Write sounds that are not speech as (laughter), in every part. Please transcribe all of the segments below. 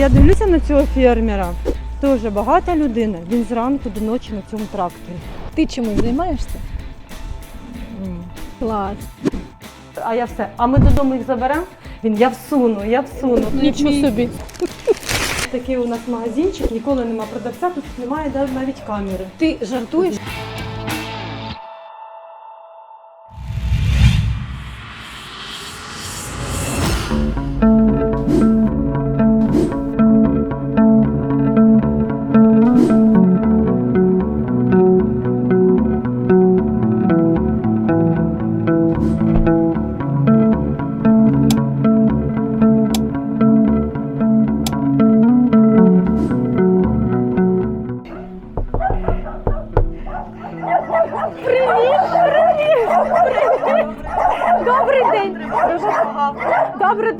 Я дивлюся на цього фермера. Дуже багата людина. Він зранку до ночі на цьому тракторі. Ти чимось займаєшся? М. Клас. А я все. А ми додому їх заберемо. Він я всуну, я всуну. Нічого собі. Такий у нас магазинчик, ніколи нема продавця, тут немає навіть камери. Ти жартуєш?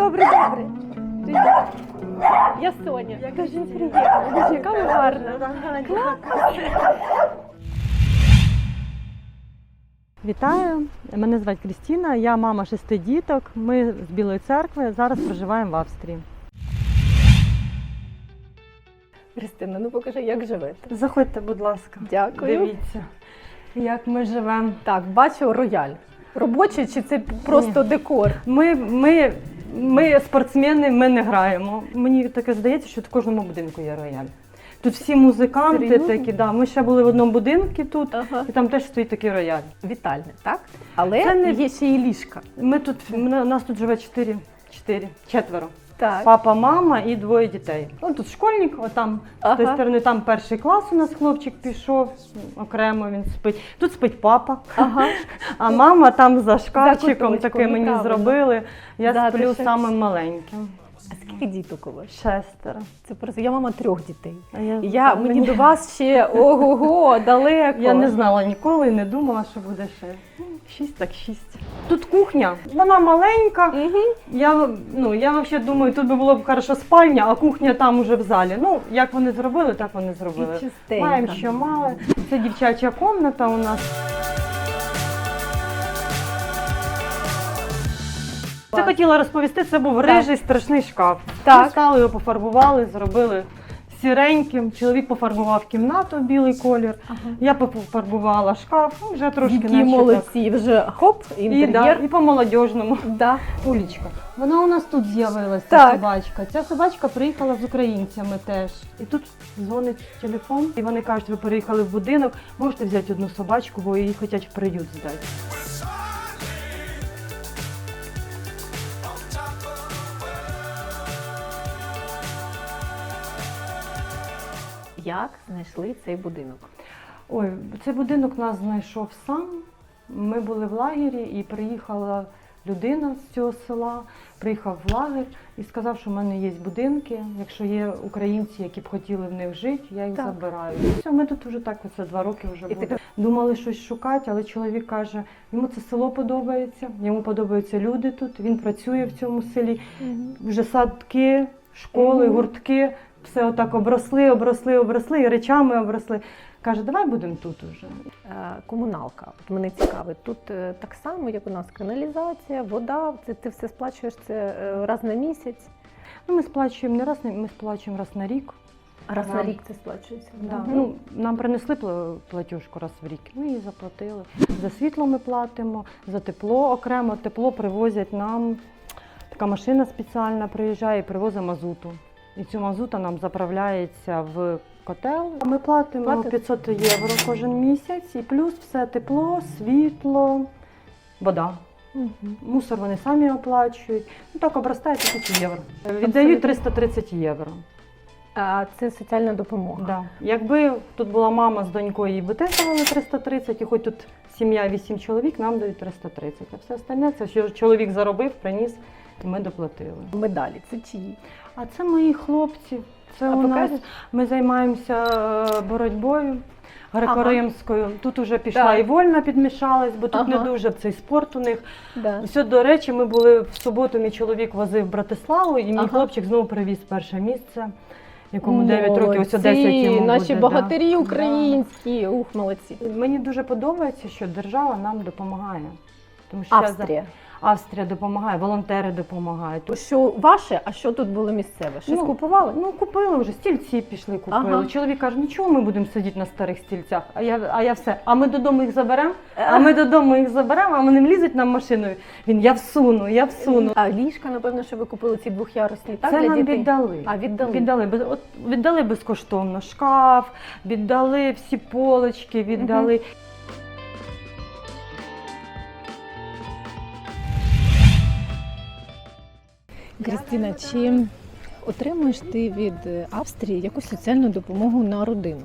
Добре, добре. Я Соня. Я кажу, приємно. Боже, яка ви гарна. Вітаю, мене звати Крістіна, я мама шести діток. Ми з Білої церкви. Зараз проживаємо в Австрії. Христина, ну покажи, як живете. Заходьте, будь ласка. Дякую. Дивіться, як ми живемо. Так, бачу рояль. Робочий чи це просто декор? Ми, ми, ми спортсмени, ми не граємо. Мені таке здається, що в кожному будинку є рояль. Тут всі музиканти Серйозно? такі, да. Ми ще були в одному будинку тут, Ага. і там теж стоїть такий рояль. Вітальне, так? Але Це не- є ще і ліжка. Ми тут, у нас тут живе чотири, чотири, четверо. Так. Папа, мама і двоє дітей. Ну тут школьник, отам з Ага. тої сторони там перший клас у нас хлопчик пішов, окремо він спить. Тут спить папа, Ага. (laughs) а мама там за шкафчиком таке мені зробили. Я Да, сплю самим маленьким. А скільки діток у вас? Шестеро. Це просто я мама трьох дітей. А я, Я та, мені до вас ще ого-го, далеко. Я не знала ніколи і не думала, що буде ще. Шість так шість. Тут кухня, вона маленька. Мгм. Я, ну, я взагалі думаю, тут би було б хорошо спальня, а кухня там уже в залі. Ну, як вони зробили, так вони зробили. І. Маємо, що мали. Це дівчача комната у нас. Це хотіла розповісти, це був рижий страшний шкаф. Так. Ми стали його пофарбували, зробили сіреньким. Чоловік пофарбував кімнату в білий колір. Ага. Я пофарбувала шкаф, ну, вже трошки Які наче молодці, вже хоп, так. І, інтер'єр. да, і по молодіжному. Да. Улічка. Вона у нас тут з'явилася, Так. собачка. Ця собачка приїхала з українцями теж. І тут дзвонить телефон, і вони кажуть, ви переїхали в будинок, можете взяти одну собачку, бо її хочуть в приют здати. Як знайшли цей будинок? Ой, цей будинок нас знайшов сам. Ми були в лагері і приїхала людина з цього села, приїхав в лагер і сказав, що в мене є будинки. Якщо є українці, які б хотіли в них жити, я їх Так. забираю. І все, ми тут вже так, оце два роки вже буде. ти- Думали щось шукати, але чоловік каже, йому це село подобається, йому подобаються люди тут. Він працює в цьому селі. Вже садки, школи, Мгм. гуртки, все отак обросли, обросли, обросли, і речами обросли. Каже, давай будемо тут уже. Е, Комуналка. От мене цікавить. Тут е, так само, як у нас каналізація, вода. Це ти все сплачуєш це е, раз на місяць, Ну, ми сплачуємо не раз, ми сплачуємо раз на рік. а раз на рік це сплачується. Да. Мгм. Ну, нам принесли пла- платіжку раз в рік. Ми її заплатили. За світло ми платимо, за тепло окремо. Тепло привозять нам. Така машина спеціальна приїжджає і привозить мазуту. І цю мазута нам заправляється в котел. Ми платимо Платите? 500 євро кожен місяць, і плюс все тепло, світло, вода. Мгм. Мусор вони самі оплачують. Ну так обростає 1000 євро. Віддають 330 євро. А це соціальна допомога. Да. Якби тут була мама з донькою, теж давали 330, і хоч тут сім'я 8 чоловік, нам дають 330. А все остальне це що чоловік заробив, приніс, і ми доплатили. Медалі це чиї? А це мої хлопці. Це А у нас покажеш? ми займаємося е, боротьбою. Греко-римською. Тут уже пішла Так. і вольна підмішалась, бо тут Ага. не дуже цей спорт у них. Да. Все, до речі, ми були в суботу, мій чоловік возив в Братиславу, і мій Ага. хлопчик знову привіз перше місце, якому 9 років, ось Молодці, 10 йому Наші буде, богатирі да. українські. Ух, молодці. Мені дуже подобається, що держава нам допомагає. Тому що Австрія. Австрія допомагає, волонтери допомагають. Що ваше, а що тут було місцеве? Щось Ну, купували? Ну, купили вже, стільці пішли, купили. Ага. Чоловік каже, нічого, ми будемо сидіти на старих стільцях. А я, а я все. А ми додому їх заберемо, а ми додому їх заберемо, а вони влізуть нам в машину. Він, я всуну, я всуну. А ліжка, напевно, що ви купили ці двохярусні, так? Це для нам дітей? віддали. А, віддали. Віддали, без- от, віддали безкоштовно шкаф, віддали всі полочки, віддали. Крістіна, чи отримуєш ти від Австрії якусь соціальну допомогу на родину?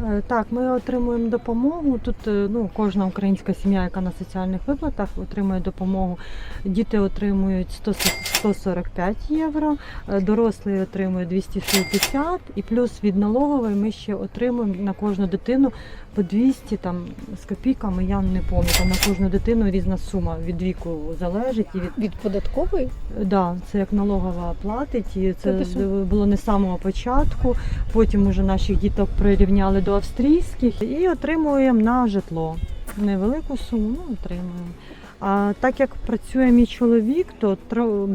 Е, Так, ми отримуємо допомогу. Тут е, ну, кожна українська сім'я, яка на соціальних виплатах, отримує допомогу. Діти отримують 100 145 євро, е, дорослі отримують 260 і плюс від налогової ми ще отримуємо на кожну дитину по 200 там, з копійками, я не пам'ятаю. На кожну дитину різна сума від віку залежить. І від Від податкової? Да, це як налогова платить, і це ти було не з самого початку. Потім уже наших діток прирівняли до австрійських і отримуємо на житло. Невелику суму, ну отримуємо. А так як працює мій чоловік, то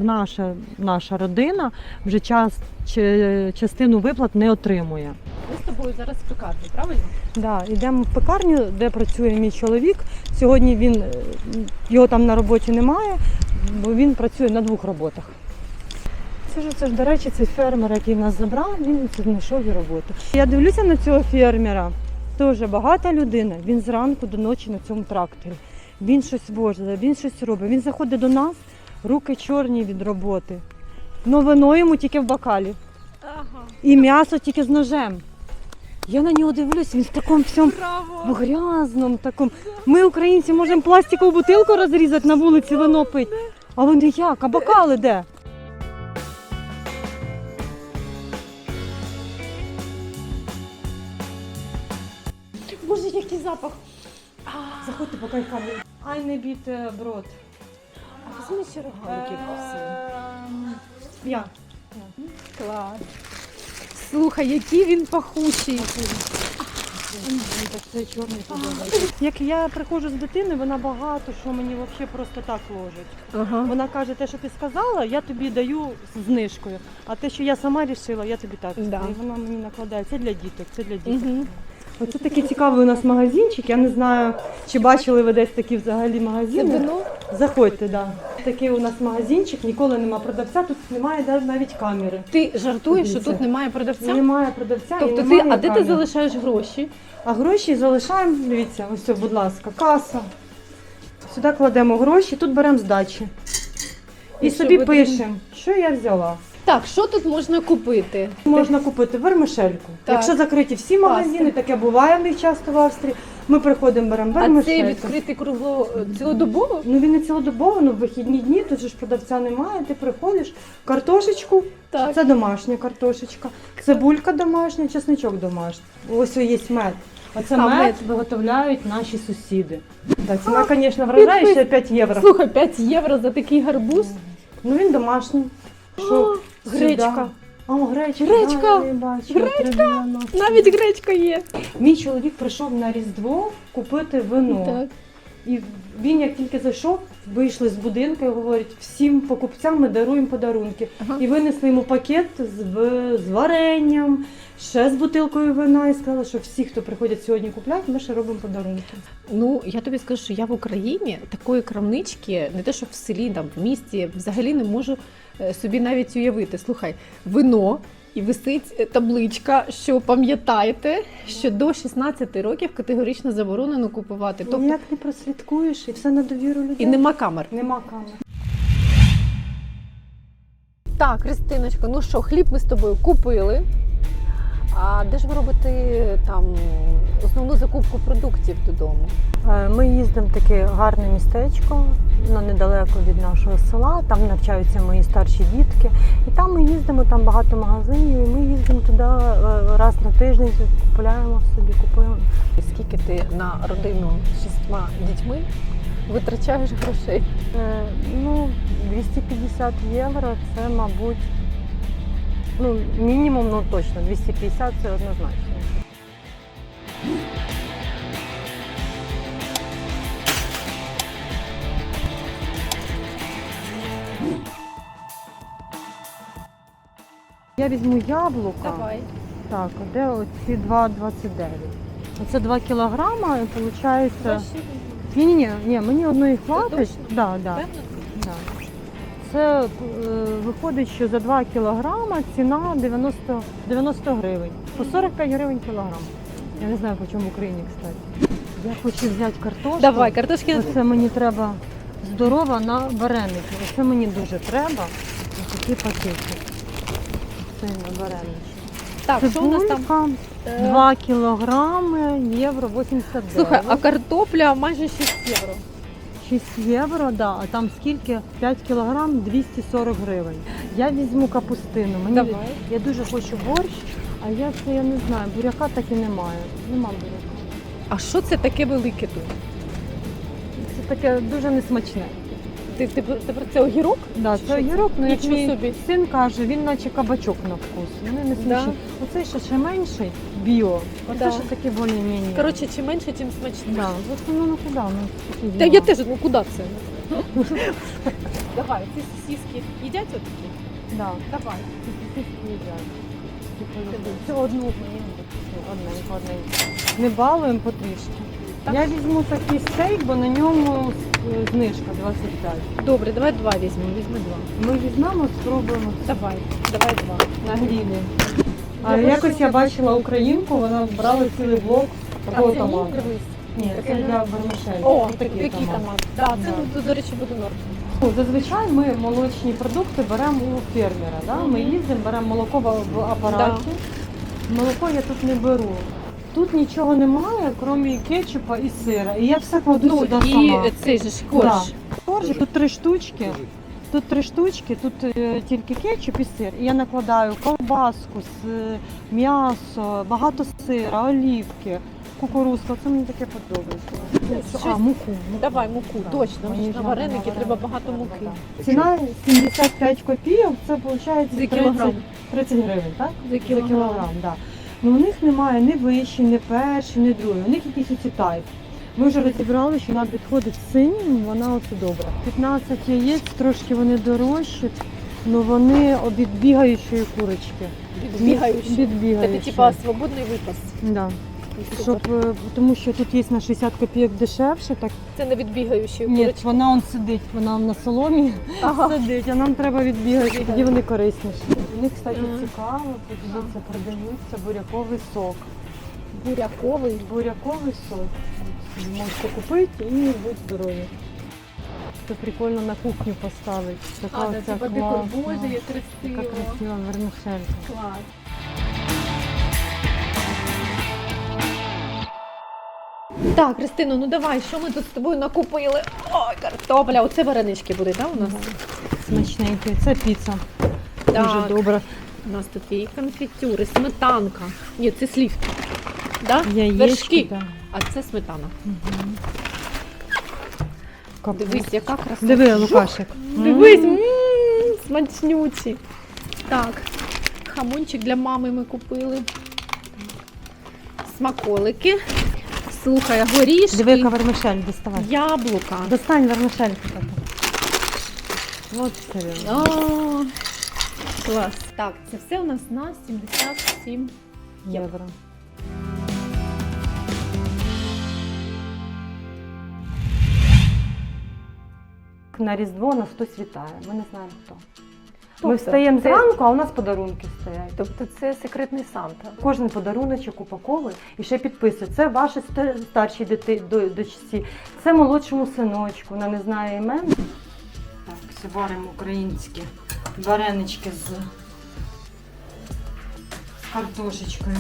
наша, наша родина вже час, чи- частину виплат не отримує. Ми з тобою зараз в пекарні, правильно? Да, йдемо в пекарню, де працює мій чоловік. Сьогодні він е, його там на роботі немає, бо він працює на двох роботах. Це ж це ж, до речі, цей фермер, який нас забрав, він знайшов і роботу. Я дивлюся на цього фермера. Теж багата людина. Він зранку до ночі на цьому тракторі. Він щось возить, він щось робить. Він заходить до нас, руки чорні від роботи. Но вино йому тільки в бокалі. Ага, І м'ясо тільки з ножем. Я на нього дивлюсь, він в такому всьому в грязному такому. Ми, українці, можемо пластикову бутилку розрізати на вулиці, вино пити. А вони як? А бокали де? Боже, який запах! Заходьте по кайфам. Ай не біт е, брод. А візьми ще рогалики Ем, Я. Клас. Слухай, який він пахучий. Як я приходжу з дитини, вона багато що мені взагалі просто так ложить. Ага. Вона каже, те, що ти сказала, я тобі даю з знижкою. А те, що я сама рішила, я тобі так. Да. І вона мені накладає. Це для діток, це для діток. Угу. Оце такий цікавий у нас магазинчик. Я не знаю, чи бачили ви десь такі взагалі магазини. Заходьте, да. Такий у нас магазинчик, ніколи нема продавця, тут немає навіть- камери. Ти жартуєш, що тут немає продавця? Немає продавця. і Тобто ти, а де ти залишаєш гроші? А гроші залишаємо, дивіться, ось, це, будь ласка, каса. Сюди кладемо гроші, тут беремо здачі. І, І собі пишемо, що я взяла. Так, що тут можна купити? Можна купити вермишельку. Так. Якщо закриті всі магазини, таке буває в них часто в Австрії. Ми приходимо, беремо А це вермишельку. відкритий кругло цілодобово? Ну він не цілодобово, ну в вихідні дні, тут же ж продавця немає, ти приходиш, картошечку, Так. це домашня картошечка, цибулька домашня, чесничок домашній. Ось є мед. Оце А, мед, мед. виготовляють наші сусіди. Так, ціна, звісно, вражає ще 5 євро. Слухай, 5 євро за такий гарбуз. Ну він домашній. Що? гречка. О, гречка. Гречка. Да, я бачу. Гречка. Навіть гречка є. Мій чоловік прийшов на Різдво купити вино. Так. І він як тільки зайшов, вийшли з будинку і говорять, всім покупцям ми даруємо подарунки. Ага. І винесли йому пакет з, з варенням, ще з бутилкою вина, і сказали, що всі, хто приходять сьогодні купляти, ми ще робимо подарунки. Ну я тобі скажу, що я в Україні такої крамнички, не те, що в селі, там в місті, взагалі не можу е, собі навіть уявити. Слухай, вино. І висить табличка, що пам'ятаєте, що до 16 років категорично заборонено купувати. Тобто Ніяк не прослідкуєш і все на довіру людей. і нема камер. Нема камер. Так, Христиночко, ну що, хліб ми з тобою купили. А де ж ви робите там основну закупку продуктів додому? Е, Ми їздимо в таке гарне містечко, ну, недалеко від нашого села. Там навчаються мої старші дітки. І там ми їздимо, там багато магазинів, і ми їздимо туди е, раз на тиждень, купуємо собі, купуємо. Скільки ти на родину з шістьма дітьми витрачаєш грошей? Е, Ну, 250 євро це, мабуть, ну, мінімум, ну точно 250 це однозначно. Я візьму яблука. Давай. Так, де оці 2,29. Оце 2 кілограма і виходить. Ні, ні, ні, ні, мені одної хватить. Да, да. Певно? Це е, виходить, що за 2 кілограма ціна 90, 90 гривень. По 45 гривень кілограм. Я не знаю, по чому в Україні, кстати. Я хочу взяти картошку. Давай, картошки. Оце мені треба здорова на вареники. Оце мені дуже треба. Ось такі пакети. Це на вареники. Так, що у нас там? Е, 2 кілограми, євро 89. Слухай, а картопля майже 6 євро. 6 євро, да, а там скільки? 5 кілограм 240 гривень. Я візьму капустину. Мені Давай. я дуже хочу борщ, а я це я не знаю. Буряка так і немає. Нема буряка. А що це таке велике тут? Це таке дуже несмачне. Ти, ти, ти про це огірок? Да, Чи це що огірок, ну як Нічого мій собі. син каже, він наче кабачок на вкус. Вони не Да. Оцей ще ще менший біо. Оце Да. ще таке більш-менш. Коротше, чим менше, тим смачніше. да. в основному куди? Ну, такі Та діла. я теж, ну куди це? (laughs) Давай, ці сосиски їдять отакі? Да. Давай. Це одну одненько, одненько. Не балуємо потрішки. Так. Я візьму такий стейк, бо на ньому знижка 25. Добре, давай два візьмемо, візьми два. Ми візьмемо, спробуємо Давай, давай два. на грілі. А Я якось я бачила українку, вона брала цілий блок такого томату. Ні, це для вермишель. О, такий який томат. томат. Да, це, Да. ну, до речі, буде норм. Ну, Зазвичай ми молочні продукти беремо у фермера. Да? Ми їздимо, беремо молоко в- апараті. Молоко я тут не беру. Тут нічого немає, крім кетчупа і сира. І я все кладу Ну, сюди і сама. цей же ж корж. Коржик, тут три штучки. Тут три штучки, тут е, тільки кетчуп і сир. І я накладаю колбаску, с- е, м'ясо, багато сира, олівки, кукурузка. Це мені таке подобається. Щось- А, муку. Давай муку, Так, точно. мені На вареники треба багато муки. да, да. Ціна 75 копійок, це виходить За кілограм. 30 гривень, так? За кілограм, да. Ну у них немає ні вищий, ні перший, ні другий. У них якісь оці тайп. Ми вже розібрали, що вона підходить синім, вона оце добра. 15 яєць, трошки вони дорожчі, але вони від бігаючої курочки. Відбігаючи. Від Це типа свободний випас. Да. Щоб, е, тому що тут є на 60 копійок дешевше, так Це не відбігаючий ні, курочки. вона он сидить, вона на соломі Ага. сидить, а нам треба відбігати, тоді вони корисніші. У них, кстати, Ага. цікаво, тут продаються буряковий сок. Буряковий. Буряковий сок. Можете купити і будь здорові. Це прикольно на кухню поставити. Така А, да, оця типа декор. класна, як Така красиво. красива вермишелька. Клас. Так, Христино, ну давай, що ми тут з тобою накупили? Ой, картопля. Оце варенички будуть, так, у нас? Смачненький. Це піца. Дуже Так. добра. У нас тут є і конфітюри, сметанка. Ні, це слівки. Да? Яєчки. Вершки. Да. А це сметана. Капуста. Дивись, яка краса. Диви, Лукашик. Дивись, М. м, смачнючі. Так, хамончик для мами ми купили. Смаколики. Слухай, горішки, Диви, яка вермишель, доставай. яблука. Достань вермишельку таку. От серйозно. О, клас. Так, це все у нас на 77 Євро. На Різдво нас хтось вітає. Ми не знаємо хто. Ми Тобто, встаємо це- зранку, а у нас подарунки стоять. Тобто це секретний Санта. Кожен подаруночок упаковує і ще підписує. Це ваші старші старшій дити, до- дочці, це молодшому синочку. Вона не знає імен. Так, все варимо українські варенички з картошечкою.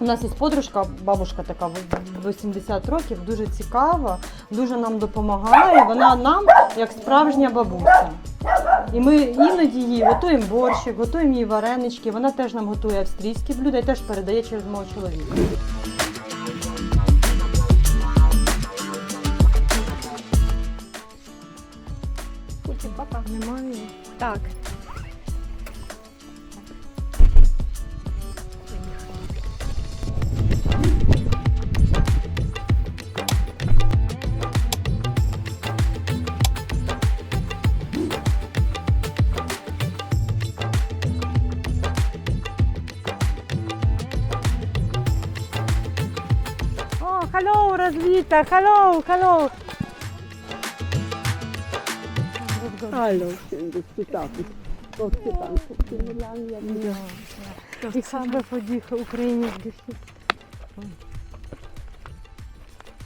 У нас є подружка, бабушка така в 80 років, дуже цікава, дуже нам допомагає. Вона нам як справжня бабуся. І ми іноді їй готуємо борщик, готуємо їй варенички. Вона теж нам готує австрійські блюда і теж передає через мого чоловіка. Потім пока. Немає. Так. Marta, hallo, hallo. Hallo, schön, dass du da bist. Gott sei Dank, ich bin so lange ja nicht. Ja. Ich habe für dich Ukrainisch geschickt.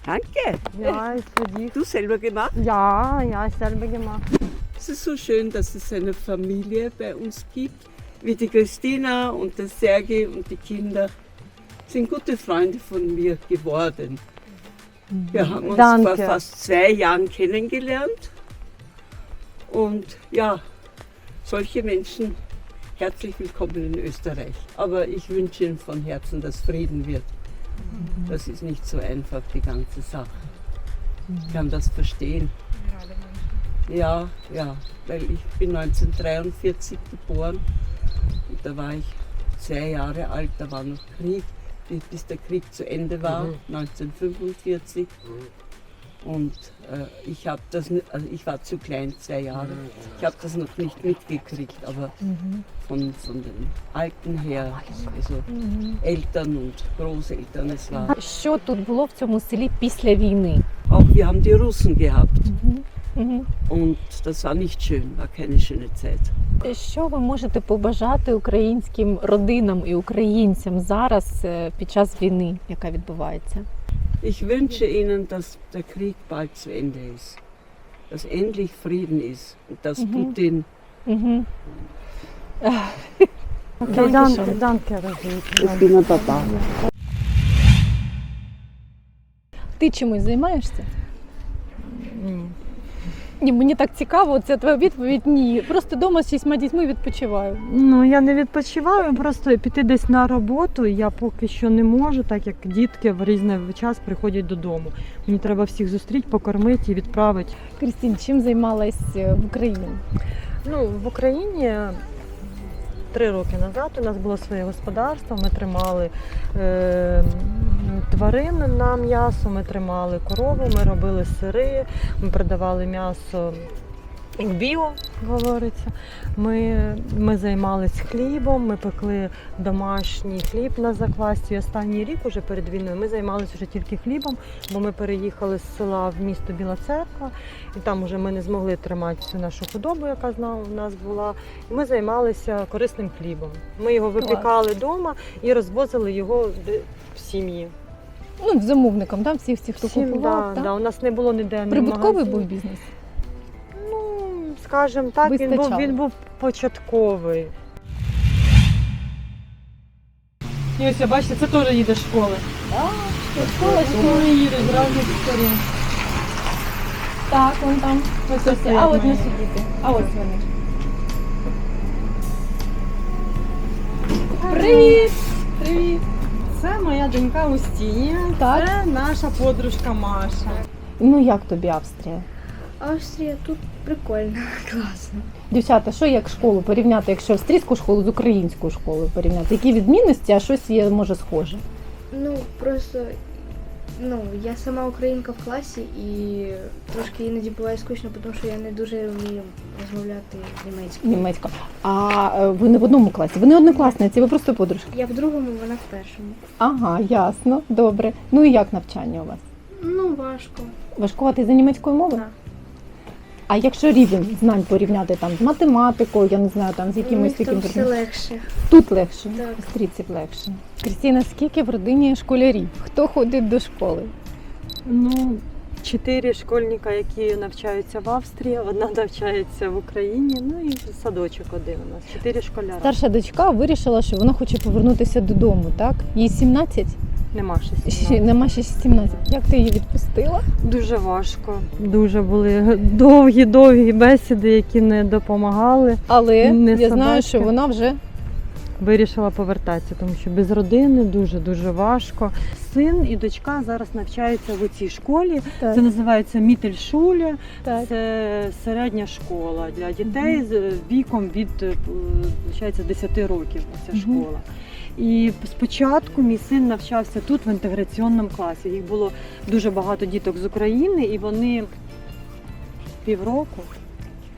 Danke. Ja, ist für dich. Du selber gemacht? Ja, ja, ich selber gemacht. Es ist so schön, dass es eine Familie bei uns gibt, wie die Christina und der Sergei und die Kinder sind gute Freunde von mir geworden. Wir haben uns Danke. vor fast zwei Jahren kennengelernt und ja, solche Menschen herzlich willkommen in Österreich. Aber ich wünsche Ihnen von Herzen, dass Frieden wird. Das ist nicht so einfach, die ganze Sache. Ich kann das verstehen. Ja, ja, weil ich bin 1943 geboren und da war ich zwei Jahre alt, da war noch Krieg, bis- bis der Krieg zu Ende war, 1945. Und äh, ich habe das, ni- also ich war zu klein, zwei Jahre. Ich habe das noch nicht mitgekriegt, aber von, von den Alten her, also Eltern und Großeltern, es war. Що тут було в цьому селі після війни? Auch wir haben die Russen gehabt Мгм. und das war nicht schön, war keine schöne Zeit. Що ви можете побажати українським родинам і українцям зараз е, під час війни, яка відбувається? Ich wünsche Ihnen, dass der Krieg bald zu Ende ist, dass endlich Frieden ist und dass Mhm. Putin Угу. Okay, danke, danke, Розліта. bin ein Papa. Ти чимось займаєшся? Ні. Ні, мені так цікаво, це твоя відповідь ні. Просто вдома з шістьма дітьми відпочиваю. Ну, я не відпочиваю, просто піти десь на роботу я поки що не можу, так як дітки в різний час приходять додому. Мені треба всіх зустріти, покормити і відправити. Крістін, чим займалась е, в Україні? Ну, в Україні три роки назад у нас було своє господарство. Ми тримали е, тварин на м'ясо, ми тримали корову, ми робили сири, ми продавали м'ясо біо, говориться. Ми, ми займалися хлібом, ми пекли домашній хліб на заквасті. Останній рік, уже перед війною, ми займалися вже тільки хлібом, бо ми переїхали з села в місто Біла Церква. І там вже ми не змогли тримати всю нашу худобу, яка у нас була. І ми займалися корисним хлібом. Ми його випікали вдома і розвозили його в сім'ї. Ну, замовником, да? всіх, всіх, хто Всім, купував. да, да? да. У нас не було ніде ні Прибутковий магазину. був бізнес. Ну, скажімо так, він був, Вистачало. він був початковий. І ось, бачите, це теж їде школи. Школа, Школи їде, зразу сторін. Так, вон там. Ось Ось, а от не сидіти. А ось вони. Привіт! Привіт! Це моя донька Устінія, Так. це наша подружка Маша. Ну як тобі Австрія? Австрія тут прикольно, (laughs) класно. Дівчата, що як школу порівняти, якщо австрійську школу з українською школою порівняти? Які відмінності, а щось є може схоже? Ну просто ну, я сама українка в класі і трошки іноді буває скучно, тому що я не дуже вмію розмовляти німецькою. Німецько. А е, ви не в одному класі? Ви не однокласниці, ви просто подружки. Я в другому, вона в першому. Ага, ясно, добре. Ну і як навчання у вас? Ну, важко. Важкувати за німецькою мовою? Так. А якщо рівень знань порівняти там з математикою, я не знаю, там з якимось таким все легше. Тут легше, Так. легше. Крістіна, скільки в родині школярів? Хто ходить до школи? Ну, чотири школьника, які навчаються в Австрії, одна навчається в Україні, ну і садочок один у нас. Чотири школяра. Старша дочка вирішила, що вона хоче повернутися додому, так? Їй 17? Нема ще Ще, сімнадцяти. нема ще 17. Як ти її відпустила? Дуже важко. Дуже були довгі-довгі бесіди, які не допомагали. Але Не я знаю, що вона вже Вирішила повертатися, тому що без родини дуже дуже важко. Син і дочка зараз навчаються в цій школі. так, Це називається Мітельшуля. так. Це середня школа для дітей з віком від е, виходить, 10 років. Ця Мгм. школа. І спочатку мій син навчався тут в інтеграційному класі. Їх було дуже багато діток з України, і вони півроку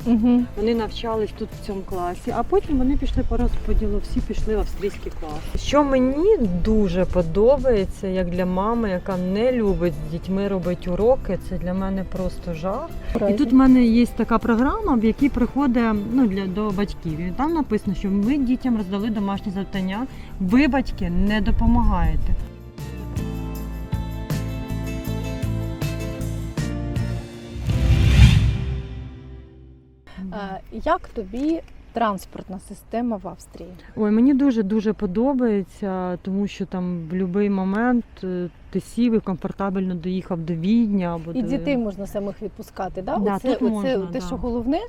Угу. Вони навчались тут в цьому класі, а потім вони пішли по розподілу, всі пішли в австрійський клас. Що мені дуже подобається, як для мами, яка не любить з дітьми робити уроки, це для мене просто жах. І тут в мене є така програма, в якій приходить ну, для, до батьків. І там написано, що ми дітям роздали домашні завдання, ви, батьки, не допомагаєте. Як тобі транспортна система в Австрії? Ой, мені дуже дуже подобається, тому що там в будь-який момент е, ти сів і комфортабельно доїхав до Відня або І до дітей можна самих відпускати. Да? Да, оце тут оце можна, те, да. що головне.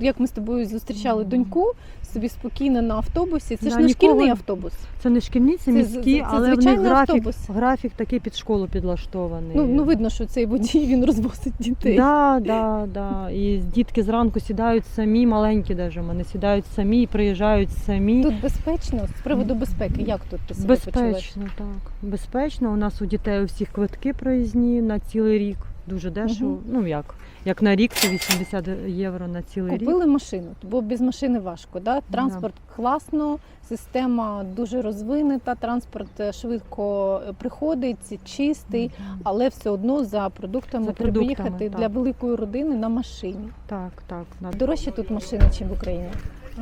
Як ми з тобою зустрічали доньку, собі спокійно на автобусі. Це Да, ж не нікого- шкільний автобус. Це не шкільні, це Це- міські, це але в них звичайний графік, автобус. графік такий під школу підлаштований. Ну, ну видно, що цей водій він розвозить дітей. Да, да, да. І дітки зранку сідають самі, маленькі навіть вони сідають самі і приїжджають самі. Тут безпечно з приводу безпеки. Як тут ти себе почуваєш? Безпечно, так. Безпечно. У нас у дітей у всіх квитки проїзні на цілий рік. Дуже дешево. Мгм. Ну як? Як на рік, це 80 євро на цілий рік. Купили машину, бо без машини важко. Да? Транспорт класно, система дуже розвинена, транспорт е, швидко е, приходить, чистий, але все одно за продуктами За треба їхати так. для великої родини на машині. Так, так. на- Дорожче тут машини, ніж в Україні.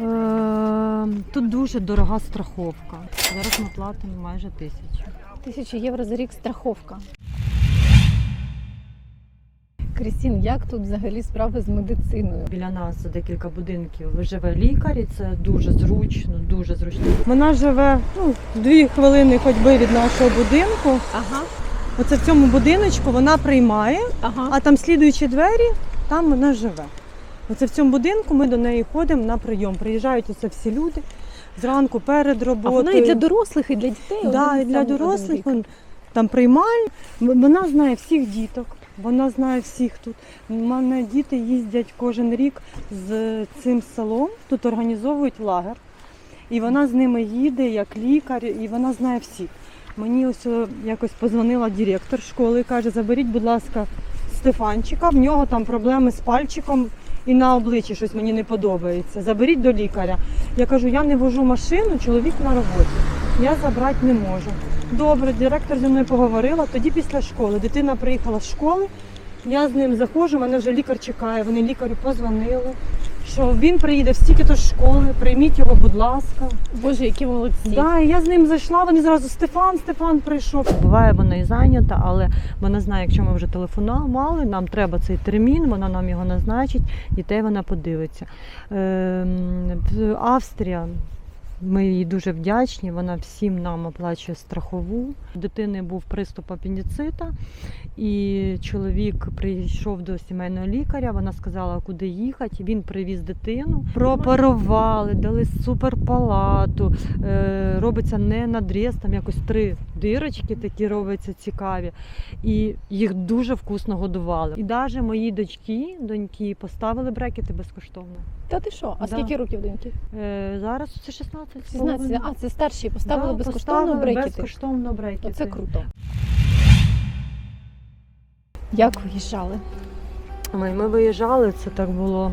Е, Тут дуже дорога страховка. Зараз ми платимо майже тисячу. Тисячу євро за рік страховка. Крістін, як тут взагалі справи з медициною? Біля нас декілька будинків живе лікар, і це дуже зручно, дуже зручно. Вона живе ну, дві хвилини ходьби від нашого будинку. Ага, Оце в цьому будиночку вона приймає, ага. а там слідуючі двері, там вона живе. Оце в цьому будинку ми до неї ходимо на прийом. Приїжджають оце всі люди зранку перед А роботою. вона і для дорослих, і для дітей. Да, і для дорослих он, там приймальня. Вона знає всіх діток, вона знає всіх тут. У мене діти їздять кожен рік з цим селом, тут організовують лагер. І вона з ними їде як лікар, і вона знає всіх. Мені ось якось позвонила директор школи і каже, заберіть, будь ласка, Стефанчика, в нього там проблеми з пальчиком і на обличчі щось мені не подобається. Заберіть до лікаря. Я кажу, я не вожу машину, чоловік на роботі. Я забрати не можу. Добре, директор зі мною поговорила. Тоді після школи. Дитина приїхала з школи. Я з ним заходжу, мене вже лікар чекає. Вони лікарю позвонили, що він приїде в стільки то школи, прийміть його, будь ласка. Боже, які молодці. Да, і я з ним зайшла, вони зразу Стефан, Стефан прийшов. Буває, вона і зайнята, але вона знає, якщо ми вже телефонували, нам треба цей термін, вона нам його назначить, дітей вона подивиться. Е, Австрія. Ми їй дуже вдячні. Вона всім нам оплачує страхову. У дитини був приступ апендицита, і чоловік прийшов до сімейного лікаря. Вона сказала, куди їхати. Він привіз дитину. Пропарували, дали суперпалату. Е, робиться не надріз, там якось три дирочки такі робляться цікаві. І їх дуже вкусно годували. І навіть моїй дочки, доньки, поставили брекети безкоштовно. Та ти що? А Да. скільки років доньки? Е, зараз це 16. 16. А, це старші поставили Да, безкоштовно поставили брекети. Безкоштовно брекети. Оце круто. Як виїжджали? Ми, ми виїжджали, це так було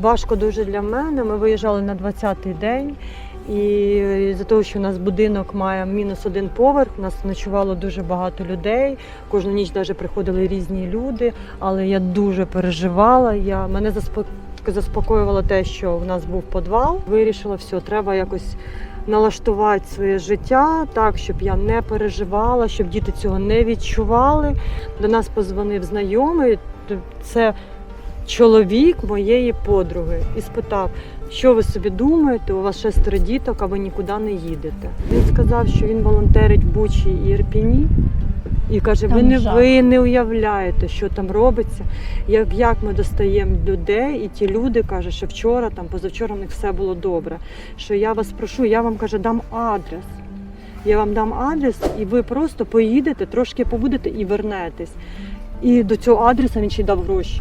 важко дуже для мене. Ми виїжджали на 20-й день. І за того, що у нас будинок має мінус один поверх, у нас ночувало дуже багато людей. Кожну ніч навіть приходили різні люди. Але я дуже переживала. Я мене заспо- заспокоювало те, що в нас був підвал. Вирішила, все, треба якось налаштувати своє життя так, щоб я не переживала, щоб діти цього не відчували. До нас позвонив знайомий. Це чоловік моєї подруги і спитав, що ви собі думаєте, у вас шестеро діток, а ви нікуди не їдете. Він сказав, що він волонтерить в Бучі і Ірпіні. І каже, ви не ви не уявляєте, що там робиться, як, як ми достаємо людей, і ті люди кажуть, що вчора, там позавчора в них все було добре. Що я вас прошу, я вам каже, дам адрес. Я вам дам адрес, і ви просто поїдете, трошки побудете і вернетесь. І до цього адреса він ще й дав гроші.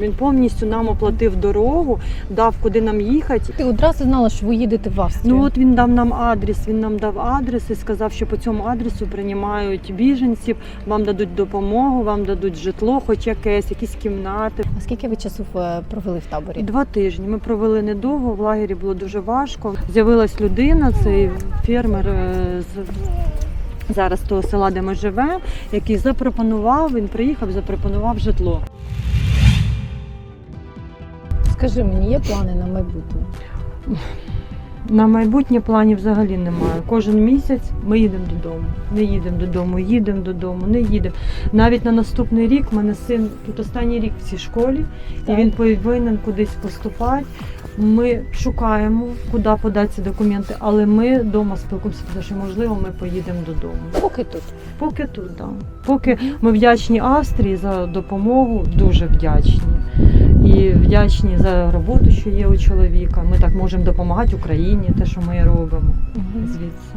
Він повністю нам оплатив дорогу, дав куди нам їхати. Ти одразу знала, що ви їдете в Австрію. Ну от він дав нам адрес. Він нам дав адрес і сказав, що по цьому адресу приймають біженців, вам дадуть допомогу, вам дадуть житло, хоч якесь, якісь кімнати. А скільки ви часу е, провели в таборі? Два тижні ми провели недовго. В лагері було дуже важко. З'явилась людина, цей фермер е, з зараз того села, де ми живемо, який запропонував. Він приїхав, запропонував житло. Скажи мені, є плани на майбутнє? На майбутнє планів взагалі немає. Кожен місяць ми їдемо додому. Не їдемо додому, їдемо додому, не їдемо. Навіть на наступний рік в мене син тут останній рік в цій школі, і він повинен кудись поступати. Ми шукаємо, куди подати документи, але ми вдома спілкуємося, тому що можливо ми поїдемо додому. Поки тут. Поки тут, так. Поки ми вдячні Австрії за допомогу, дуже вдячні. І вдячні за роботу, що є у чоловіка. Ми так можемо допомагати Україні, те, що ми робимо звідси.